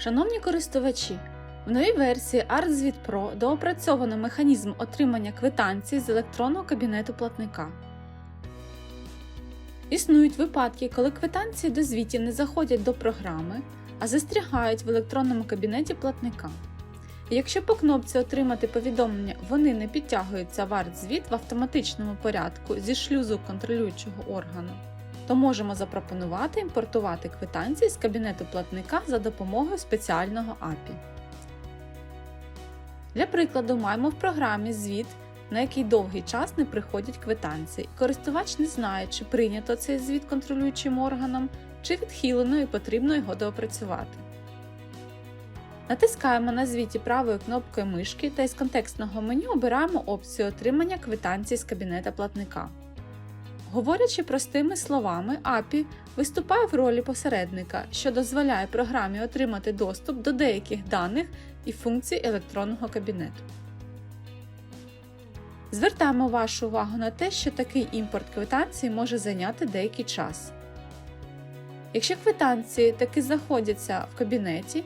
Шановні користувачі, в новій версії ArtSuite Pro доопрацьовано механізм отримання квитанцій з електронного кабінету платника. Існують випадки, коли квитанції до звітів не заходять до програми, а застрягають в електронному кабінеті платника. Якщо по кнопці Отримати повідомлення вони не підтягуються в ArtSuite в автоматичному порядку зі шлюзу контролюючого органу, то можемо запропонувати імпортувати квитанції з кабінету платника за допомогою спеціального API. Для прикладу, маємо в програмі звіт, на який довгий час не приходять квитанції, і користувач не знає, чи прийнято цей звіт контролюючим органом, чи відхилено і потрібно його доопрацювати. Натискаємо на звіті правою кнопкою мишки та із контекстного меню обираємо опцію отримання квитанцій з кабінета платника. Говорячи простими словами, API виступає в ролі посередника, що дозволяє програмі отримати доступ до деяких даних і функцій електронного кабінету. Звертаємо вашу увагу на те, що такий імпорт квитанції може зайняти деякий час. Якщо квитанції таки знаходяться в кабінеті,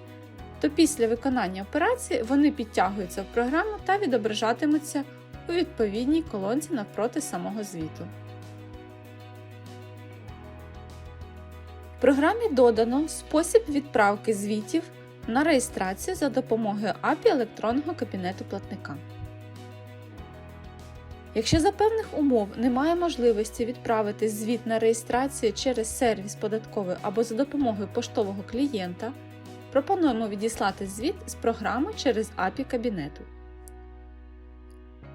то після виконання операції вони підтягуються в програму та відображатимуться у відповідній колонці навпроти самого звіту. Програмі додано спосіб відправки звітів на реєстрацію за допомогою API електронного кабінету платника. Якщо за певних умов немає можливості відправити звіт на реєстрацію через сервіс податковий або за допомогою поштового клієнта, пропонуємо відіслати звіт з програми через API кабінету.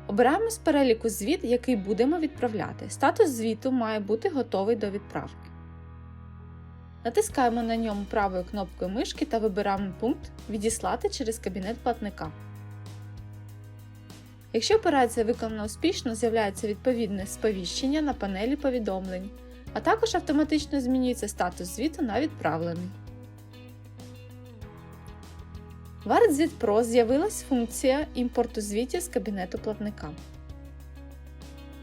Обираємо з переліку звіт, який будемо відправляти. Статус звіту має бути готовий до відправки. Натискаємо на ньому правою кнопкою мишки та вибираємо пункт Відіслати через кабінет платника. Якщо операція виконана успішно, з'являється відповідне сповіщення на панелі повідомлень, а також автоматично змінюється статус звіту на відправлений. В ArtZit Pro з'явилась функція імпорту звітів з кабінету платника.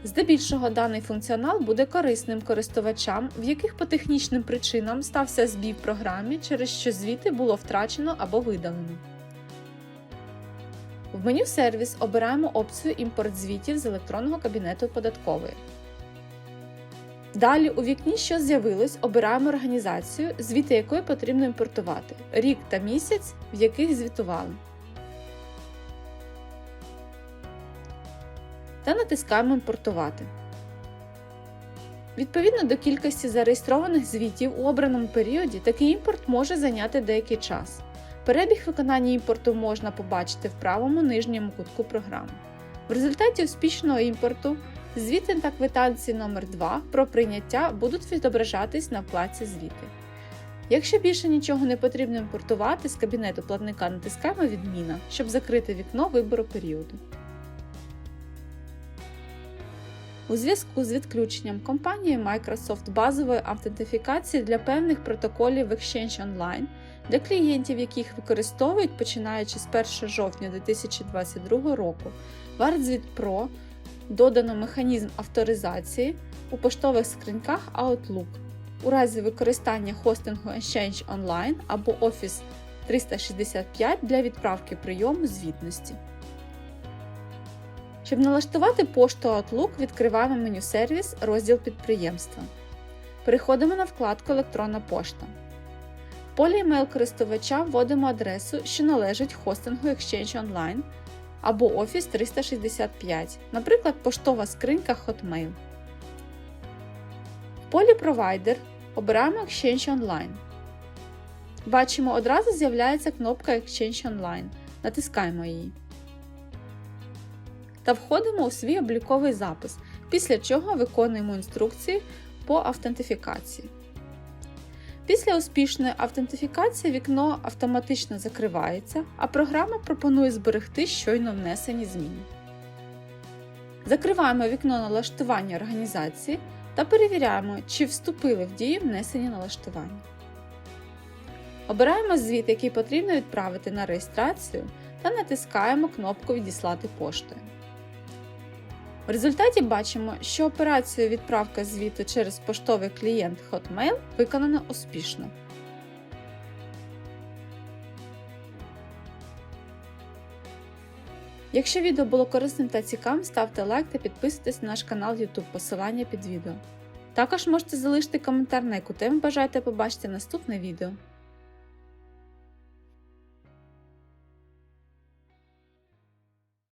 Здебільшого даний функціонал буде корисним користувачам, в яких по технічним причинам стався збій в програмі, через що звіти було втрачено або видалено. В меню Сервіс обираємо опцію Імпорт звітів з електронного кабінету податкової. Далі у вікні, що з'явилось, обираємо організацію, звіти якої потрібно імпортувати, рік та місяць, в яких звітували. Та натискаємо Імпортувати. Відповідно до кількості зареєстрованих звітів у обраному періоді, такий імпорт може зайняти деякий час. Перебіг виконання імпорту можна побачити в правому нижньому кутку програми. В результаті успішного імпорту звіти та квитанції номер 2 про прийняття будуть відображатись на вкладці Звіти. Якщо більше нічого не потрібно імпортувати, з кабінету платника натискаємо Відміна, щоб закрити вікно вибору періоду. У зв'язку з відключенням компанії Microsoft базової автентифікації для певних протоколів Exchange Online для клієнтів, яких використовують починаючи з 1 жовтня 2022 року, в Pro додано механізм авторизації у поштових скриньках Outlook. У разі використання хостингу Exchange Online або Office 365 для відправки прийому звітності. Щоб налаштувати пошту Outlook, відкриваємо меню Сервіс, розділ підприємства. Переходимо на вкладку Електронна пошта. В полі email користувача вводимо адресу, що належить хостингу Exchange Online або Office 365, наприклад, поштова скринька Hotmail. В полі Провайдер обираємо Exchange Online. Бачимо, одразу з'являється кнопка Exchange Online. Натискаємо її. Та входимо у свій обліковий запис, після чого виконуємо інструкції по автентифікації. Після успішної автентифікації вікно автоматично закривається, а програма пропонує зберегти щойно внесені зміни. Закриваємо вікно налаштування організації та перевіряємо, чи вступили в дію внесені налаштування. Обираємо звіт, який потрібно відправити на реєстрацію, та натискаємо кнопку Відіслати поштою. В результаті бачимо, що операцію відправка звіту через поштовий клієнт Hotmail виконано успішно. Якщо відео було корисним та цікавим, ставте лайк та підписуйтесь на наш канал YouTube, посилання під відео. Також можете залишити коментар, на яку тему бажаєте побачити наступне відео.